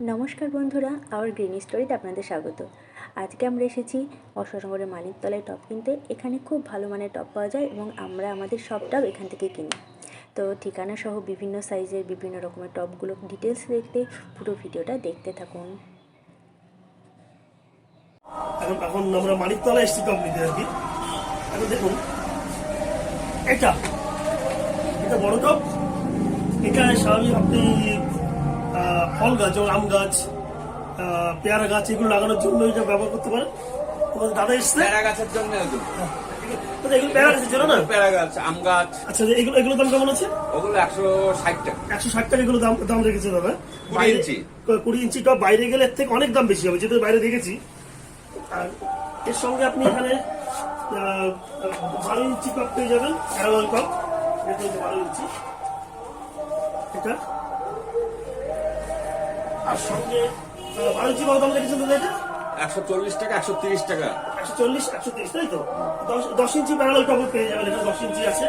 নমস্কার বন্ধুরা hour green স্টোরিতে আপনাদের স্বাগত। আজকে আমরা এসেছি অশোকনগরের মানিকতলায় টপ কিনতে। এখানে খুব ভালো মানের টপ পাওয়া যায় এবং আমরা আমাদের সব টপ এখান থেকে কিনি। তো ঠিকানা সহ বিভিন্ন সাইজের বিভিন্ন রকমের টপগুলো ডিটেলস দেখতে, পুরো ভিডিওটা দেখতে থাকুন। এখন আমরা এসেছি কোম্পানিতে আর কি। এখন দেখুন, এটা এটা বড় টপ। এটা স্বাভাবিক আপনি ফল গাছ যেমন আম গাছ পেয়ারা গাছ এগুলো লাগানোর জন্য এটা ব্যবহার করতে পারেন। দাদা এসছে? প্যারা গাছের জন্য এগুলো। দাদা, এগুলো পেয়ারা গাছের জন্য না? প্যারা গাছ আম গাছ। আচ্ছা এগুলো এগুলো দাম কেমন আছে? ওগুলো একশো ষাট টাকা। একশো ষাট টাকা এগুলো দাম দাম রেখেছে দাদা। কুড়ি ইঞ্চি। কুড়ি ইঞ্চি টপ বাইরে গেলে এর থেকে অনেক দাম বেশি হবে যেহেতু বাইরে দেখেছি। আর এর সঙ্গে আপনি এখানে বারো ইঞ্চি টপ পেয়ে যাবেন এটা হচ্ছে বারো ইঞ্চি। এটা আর সঙ্গে ইঞ্চি কত দাম রেখেছেন দাদা এটা একশো চল্লিশ টাকা একশো তিরিশ টাকা। একশো চল্লিশ একশো তিরিশ তাই তো? দশ দশ ইঞ্চি প্যারাগন টপ পেয়ে যাবেন এটা দশ ইঞ্চি আছে।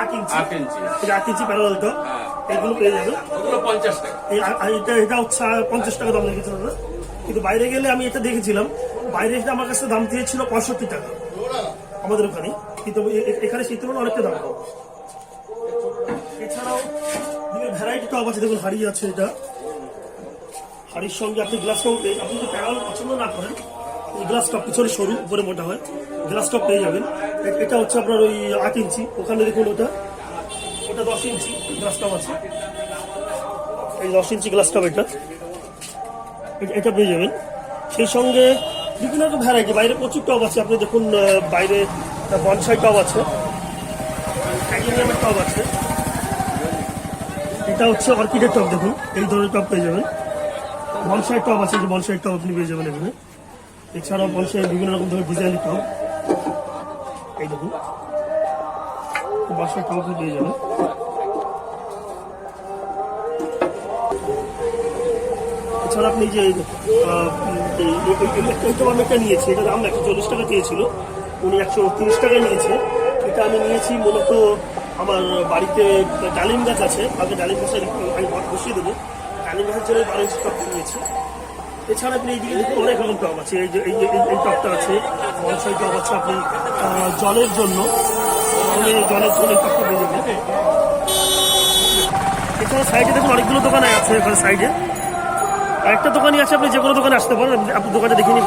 আট ইঞ্চি। আট ইঞ্চি। আট ইঞ্চি প্যারাগন টপ হ্যাঁ। এগুলো পেয়ে যাবেন। ওগুলো পঞ্চাশ টাকা। এটা এটা হচ্ছে পঞ্চাশ টাকা দাম দাদা। কিন্তু বাইরে গেলে আমি এটা দেখেছিলাম বাইরে এটা আমার কাছে দাম দিয়েছিল পঁয়ষট্টি টাকা। আমাদের ওখানে। কিন্তু এখানে সেই তুলনায় অনেকটা দাম কম। এছাড়াও ভ্যারাইটি আছে, দেখুন আছে এটা। সঙ্গে আপনি আপনি পছন্দ না করেন গ্লাস টপ সরু, উপরে মোটা হয় গ্লাস টপ পেয়ে যাবেন। এটা হচ্ছে আপনার ওই আট ইঞ্চি, ওখানে দেখুন ওটা। ওটা দশ ইঞ্চি গ্লাস আছে। এই দশ ইঞ্চি গ্লাস টপ এটা। এটা- পেয়ে যাবেন। সেই সঙ্গে বিভিন্ন রকম ভ্যারাইটি বাইরে প্রচুর টপ আছে। আপনি দেখুন বাইরে বনসাই টপ আছে টপ আছে। এটা হচ্ছে অর্কিডের টপ, দেখুন। এই ধরনের টপ পেয়ে যাবেন। বনসাই টপ আছে যে বনসাই টপ আপনি পেয়ে যাবেন এখানে। এছাড়াও বনসাই বিভিন্ন রকম ধরনের ডিজাইনের টপ। এই দেখুন। বনসাই টপ পেয়ে যাবেন। এছাড়া আপনি যে নিয়েছি এটা দাম একশো চল্লিশ উনি একশো তিরিশ এটা আমি নিয়েছি মূলত আমার বাড়িতে ডালিম গাছ আছে আগে ডালিম গাছে আমি ঘর বসিয়ে দেবো। ডালিম গাছের জন্য বারো ইঞ্চি টপ নিয়েছি এছাড়া আপনি এইদিকে দেখুন, অনেক রকম টপ আছে, এই যে, এই টপটা আছে, বনসাই টপ আছে আপনি জলের জন্য জলের জন্য টপটা পেয়ে যাবেন। এছাড়া সাইডে দেখুন, অনেকগুলো দোকানে আছে এখানে সাইডে। আরেকটা দোকানই আছে, আপনি যে কোনো দোকানে আসতে পারেন, আপনি- আপনি দোকানে দেখে নিয়ে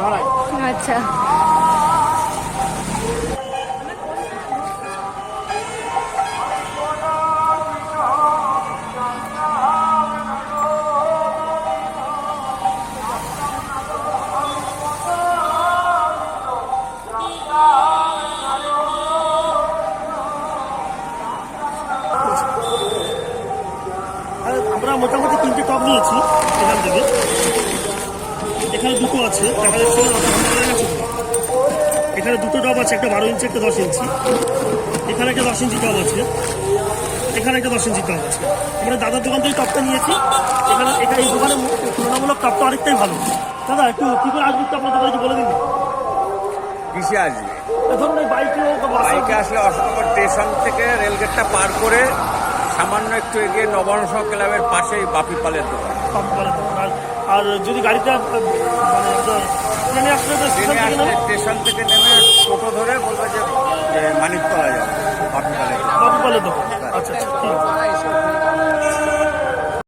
ধরাই। আচ্ছা। আমরা মোটামুটি তিনটে টপ নিয়েছি। আছে দেখা যাচ্ছে তো। এখানে দুটো টপ আছে একটা বারো ইঞ্চি একটা দশ ইঞ্চি। এখানে একটা দশ ইঞ্চি টপ আছে। এখানে একটা দশ ইঞ্চি টপ আছে। আমরা দাদার দোকান থেকে টপটা নিয়েছি। এখানে এখানে এই দোকানে তুলনামূলক টপটা অনেকটাই ভালো। দাদা একটু কি করে আসবে একটু আপনার দোকানে বলে দিন। কিসে আসবে? ধরুন এই বাইকে বাইকে আসলে অশোকনগর স্টেশন থেকে রেলগেটটা পার করে সামান্য একটু এগিয়ে নবাংশ ক্লাবের পাশেই বাপি পালের দোকান। করে দেবো। আর যদি গাড়িটা মানে ট্রেনে আসলে তো স্টেশন থেকে আসলে স্টেশন থেকে নেমে টোটো ধরে বলবে যে মানিকতলা যাবে। বাপুপালে বাপুপালে আচ্ছা আচ্ছা ঠিক আছে।